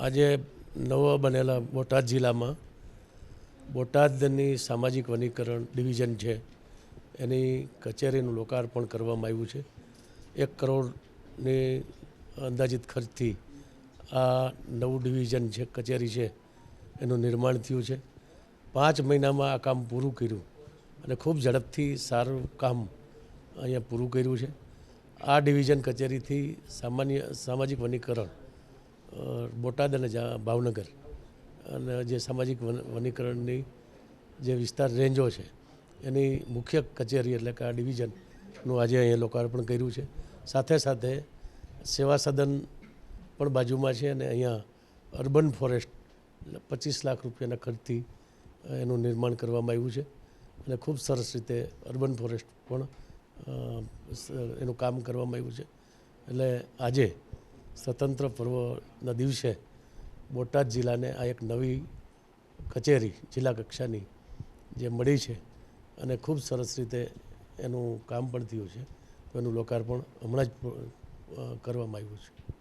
આજે નવા બનેલા બોટાદ જિલ્લામાં બોટાદની સામાજિક વનીકરણ ડિવિઝન છે. એની કચેરીનું લોકાર્પણ કરવામાં આવ્યું છે. એક કરોડની અંદાજિત ખર્ચથી આ નવું ડિવિઝન છે, કચેરી છે, એનું નિર્માણ થયું છે. પાંચ મહિનામાં આ કામ પૂરું કર્યું અને ખૂબ ઝડપથી સારું કામ અહીંયા પૂરું કર્યું છે. આ ડિવિઝન કચેરીથી સામાન્ય સામાજિક વનીકરણ બોટાદ અને ભાવનગર અને જે સામાજિક વન- વનીકરણની જે વિસ્તાર રેન્જો છે, એની મુખ્ય કચેરી એટલે કે આ ડિવિઝનનું આજે અહીંયા લોકાર્પણ કર્યું છે. સાથે સાથે સેવા સદન પણ બાજુમાં છે અને અહીંયા અર્બન ફોરેસ્ટ પચીસ લાખ રૂપિયાના ખર્ચથી એનું નિર્માણ કરવામાં આવ્યું છે. અને ખૂબ સરસ રીતે અર્બન ફોરેસ્ટ પણ એનું કામ કરવામાં આવ્યું છે. એટલે આજે સ્વતંત્ર પર્વના દિવસે બોટાદ જિલ્લાને આ એક નવી કચેરી જિલ્લા કક્ષાની જે મળી છે અને ખૂબ સરસ રીતે એનું કામ પણ થયું છે. એનું લોકાર્પણ હમણાં જ કરવામાં આવ્યું છે.